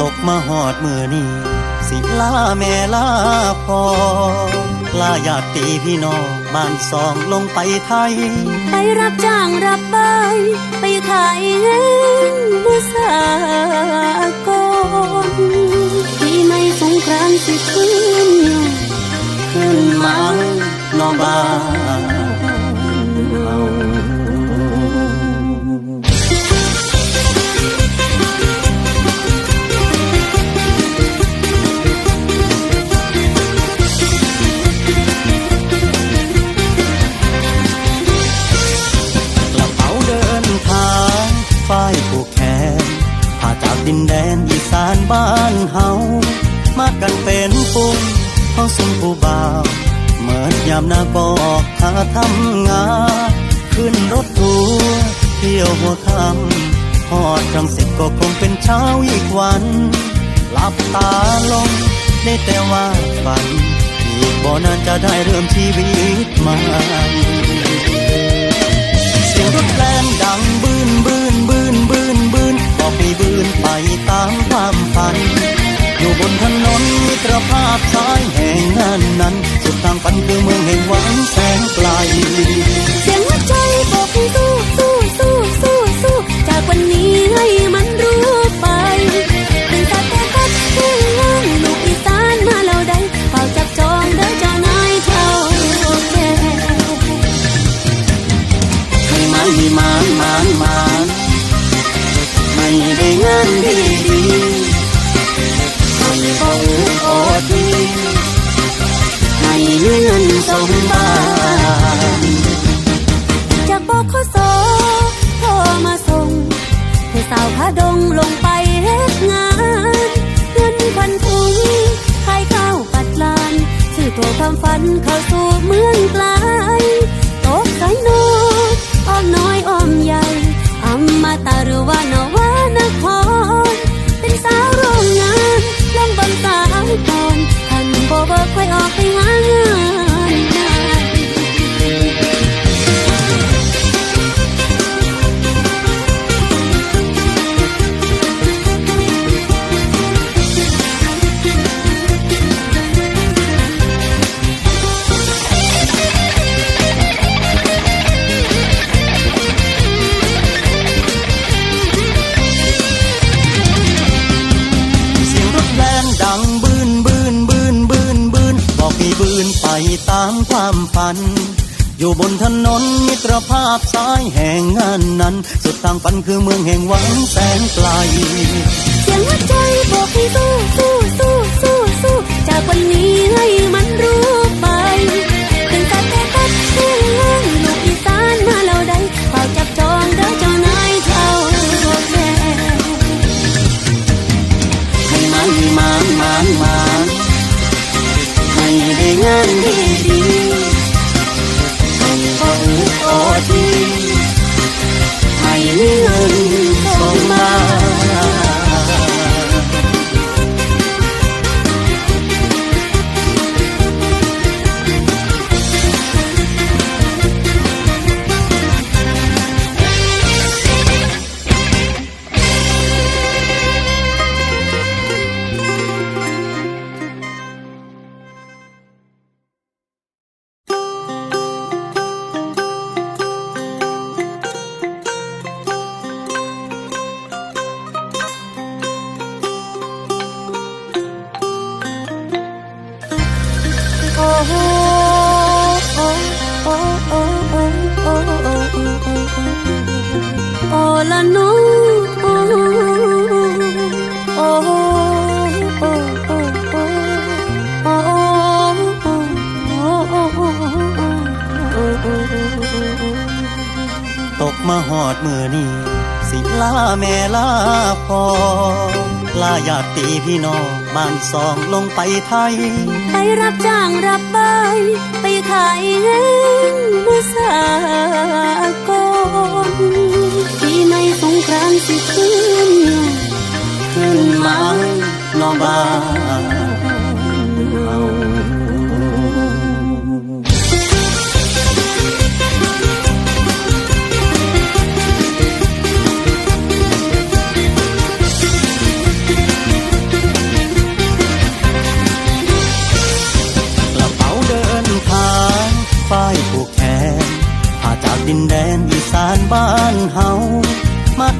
ตกมาหอดมือนี้สิลาแม่ลาพอลาอยากตีพี่น้อง บ้านสองลงไปไทย ไปรับจ้างรับใบไปขายแห้งมือสากลปีใหม่สงกรานต์สิขึ้นขึ้นมาน้องบ้านามนาก็อกหาทำงาน ขึ้นรถทัวร์เที่ยวหัวค่ำหอดรังสิตก็คงเป็นเช้าอีกวัน หลับตาลงได้แต่ว่าฝัน อีกบ่นานจะได้เริ่มชีวิตใหม่เสียงรถแล่นดังบืนบืนบืนบืนบืนบอกให้บืนไปตามความฝัน อยู่บนถนนมิตรภาพสายแห่ ฝันคือเมืองแห่งหวังแสนไกล เสียงหัวใจบอกให้สู้สู้สู้สู้สู้จากวันนี้ให้มันรู้ไปเป็นสเตตัสผู้งานลูกอีสานมาแล้วได้เฝ้าจับจองเด้อเจ้านายเท่าแก่ให้มันมีมานมานมานไม่ได้งานดีดีให้บ่อือโอทีให้มี เงินสมบ้านจากบขสโทรมาส่งให้สาวพาดงลงไปเฮ็ดงาน ค่อยออกไปหางาน ตามความฝัน อยู่บนถนนมิตรภาพสายแห่งงานนั้น สุดทางฝันคือเมืองแห่งหวังแสนไกล เสียงหัวใจบอกให้สู้สู้สู้สู้สู้จากวันนี้ให้มันรู้ไปเป็นสเตตัสผู้งลูกอีสานมาแล้วได้เฝ้าจับจองเด้อ ละนโอ้โอ้โอ้โอ้โอ้โอ้โอ้ตกมาหอดมือนี่สิลาแม่ลาพอลาญาติพี่น้องบ้านสองลงไปไทย ไปรับจ้างรับใบไปขาย สงกรานต์สิขึ้นขึ้นมานอบ้าน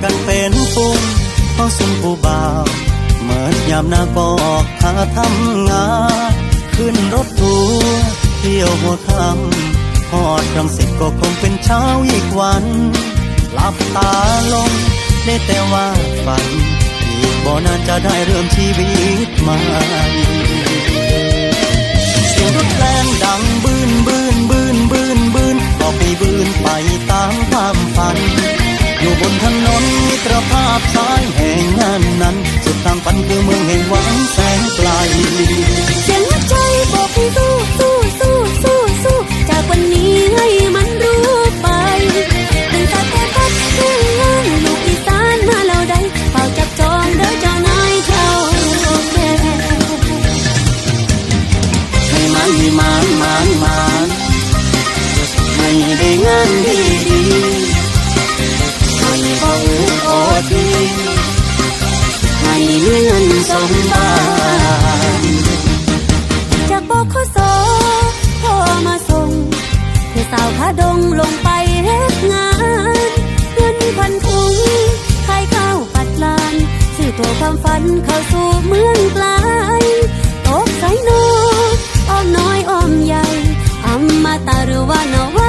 กันเป็นปุ้งเพราะสุนผู้บ่าวเหมือนยามหน้าก็ออกหาทำงาน ขึ้นรถทัวร์เที่ยวหัวค่ำพอดรังสิตก็คงเป็นเช้าอีกวัน หลับตาลงได้แต่ว่าฝัน อีกบ่นานจะได้เริ่มชีวิตใหม่ ให้มีเงินสมบานจากบกขสโทรมาส่งให้สาวขาดงลงไปเฮ็ดงานเงินพันถุงขายข้าวปัดลานซื้อตัวความฝันเข้าสู่เมืองไกลตกใส่นออ้อมน้อยอ้อมใหญ่อำมาตาหรือว่าหนอ